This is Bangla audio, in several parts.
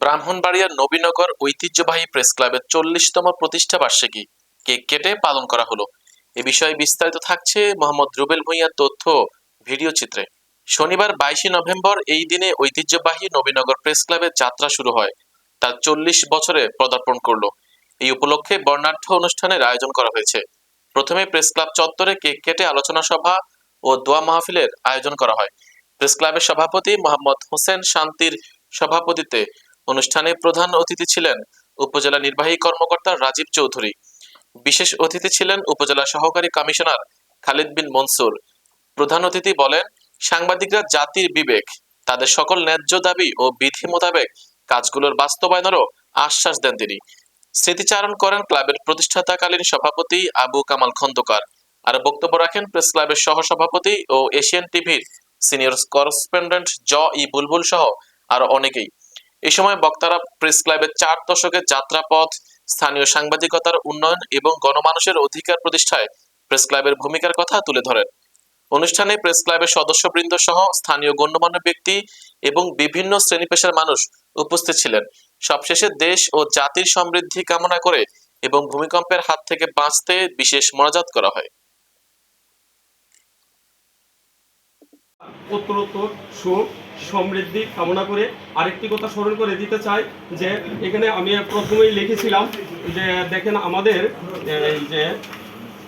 ব্রাহ্মণবাড়িয়ার নবীনগর ঐতিহ্যবাহী প্রেস ক্লাবের চল্লিশতম প্রতিষ্ঠা বার্ষিকী কেক কেটে পালন করা হলো। এ বিষয়ে বিস্তারিত থাকছে মোহাম্মদ রুবেল ভূঁইয়ার তথ্য ভিডিও চিত্রে। শনিবার বাইশে নভেম্বর এই দিনে ঐতিহ্যবাহী নবীনগর প্রেস ক্লাবের যাত্রা শুরু হয়। তার চল্লিশ বছরে পদার্পণ করল। এই উপলক্ষে বর্ণাঢ্য অনুষ্ঠানের আয়োজন করা হয়েছে। প্রথমে প্রেস ক্লাব চত্বরে কেক কেটে আলোচনা সভা ও দোয়া মাহফিলের আয়োজন করা হয়। প্রেস ক্লাবের সভাপতি মোহাম্মদ হোসেন শান্তির সভাপতিত্বে অনুষ্ঠানে প্রধান অতিথি ছিলেন উপজেলা নির্বাহী কর্মকর্তা রাজীব চৌধুরী। বিশেষ অতিথি ছিলেন উপজেলা সহকারী কমিশনার খালিদ বিন মনসুর। প্রধান অতিথি বলেন, সাংবাদিকরা জাতির বিবেক, তাদের সকল ন্যায্য দাবি ও বিধি মোতাবেক কাজগুলোর বাস্তবায়নেরও আশ্বাস দেন তিনি। স্মৃতিচারণ করেন ক্লাবের প্রতিষ্ঠাতাকালীন সভাপতি আবু কামাল খন্দকার। আর বক্তব্য রাখেন প্রেস ক্লাবের সহসভাপতি ও এশিয়ান টিভির সিনিয়র করেসপন্ডেন্ট জ ই বুলবুল সহ আরও অনেকেই। এ সময় বক্তারা প্রেস ক্লাবের চার দশকের যাত্রাপথ, স্থানীয় সাংবাদিকতার উন্নয়ন এবং গণমানুষের অধিকার প্রতিষ্ঠায় প্রেস ক্লাবের ভূমিকার কথা তুলে ধরেন। অনুষ্ঠানে প্রেস ক্লাবের সদস্যবৃন্দ সহ স্থানীয় গণ্যমান্য ব্যক্তি এবং বিভিন্ন শ্রেণি পেশার মানুষ উপস্থিত ছিলেন। সবশেষে দেশ ও জাতির সমৃদ্ধি কামনা করে এবং ভূমিকম্পের হাত থেকে বাঁচতে বিশেষ মোনাজাত করা হয়। উত্তরোত্তর সুখ সমৃদ্ধি কামনা করে আরেকটি কথা স্মরণ করে দিতে চাই যে এখানে আমি প্রথমেই লিখেছিলাম যে দেখেন আমাদের, এই যে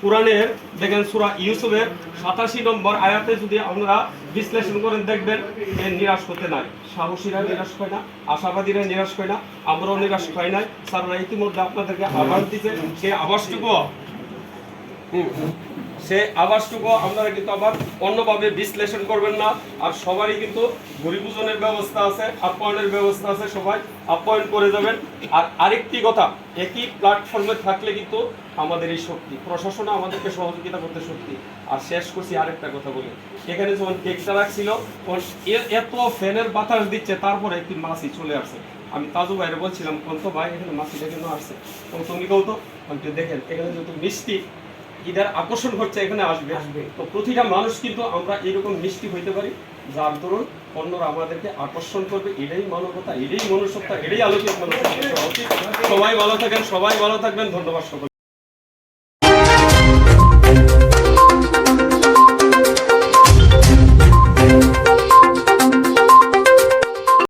কোরআনের, দেখেন সুরা ইউসুফের সাতাশি নম্বর আয়াতে যদি আমরা বিশ্লেষণ করেন, দেখবেন এ নিরাশ হতে নাই। সাহসীরা নিরাশ হয় না, আশাবাদীরা নিরাশ হয় না, আমরাও নিরাশ হয় নাই। স্যাররা ইতিমধ্যে আপনাদেরকে আভাস দিতে সেই আভাসটুকু হুম। সে আবাসটুকু আপনারা কিন্তু আবার অন্যভাবে বিশ্লেষণ করবেন না। আর সবারই কিন্তু ঘুরিপূজনের ব্যবস্থা আছে আপ্যায়নের ব্যবস্থা আছে, সবাই আপ্যায়ন করে যাবেন। আর আরেকটি কথা, একই প্ল্যাটফর্মে থাকলে কিন্তু আমাদের এই শক্তি প্রশাসন আমাদেরকে সহযোগিতা করতে শক্তি। আর শেষ করছি আরেকটা কথা বলি, এখানে যখন কেকটা রাখছিল এত ফ্যানের বাতাস দিচ্ছে, তারপরে একটি মাছি চলে আসছে। আমি তাজু ভাইরে বলছিলাম কন্ত ভাই, এখানে মাছিটা কেন আসছে? তুমি কৌ তো দেখেন, এখানে যেহেতু মিষ্টি ঈদের আকর্ষণ ঘটছে এখানে আসবে। আসবে। তো প্রতিটা মানুষ কিন্তু আমরা এরকম মিষ্টি হইতে পারি। যার দরুন অন্যরা আমাদেরকে আকর্ষণ করবে এটাই মানবতা এটাই মনুষ্যতা এটাই আলোকিত মানুষ সবাই ভালো থাকেন সবাই ভালো থাকবেন। ধন্যবাদ সকল